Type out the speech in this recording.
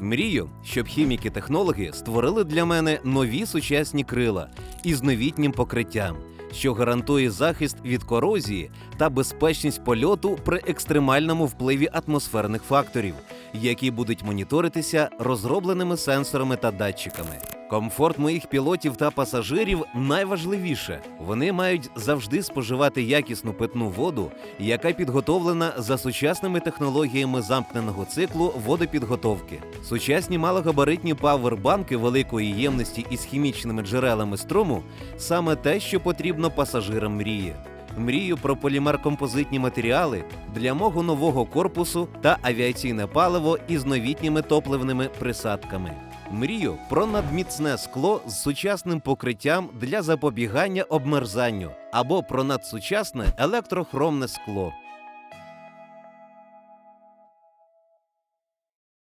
Мрію, щоб хіміки-технологи створили для мене нові сучасні крила із новітнім покриттям, що гарантує захист від корозії та безпечність польоту при екстремальному впливі атмосферних факторів, які будуть моніторитися розробленими сенсорами та датчиками. Комфорт моїх пілотів та пасажирів найважливіше. Вони мають завжди споживати якісну питну воду, яка підготовлена за сучасними технологіями замкненого циклу водопідготовки. Сучасні малогабаритні павербанки великої ємності із хімічними джерелами струму саме те, що потрібно пасажирам мрії. Мрію про полімер-композитні матеріали для мого нового корпусу та авіаційне паливо із новітніми топливними присадками. Мрію про надміцне скло з сучасним покриттям для запобігання обмерзанню або про надсучасне електрохромне скло.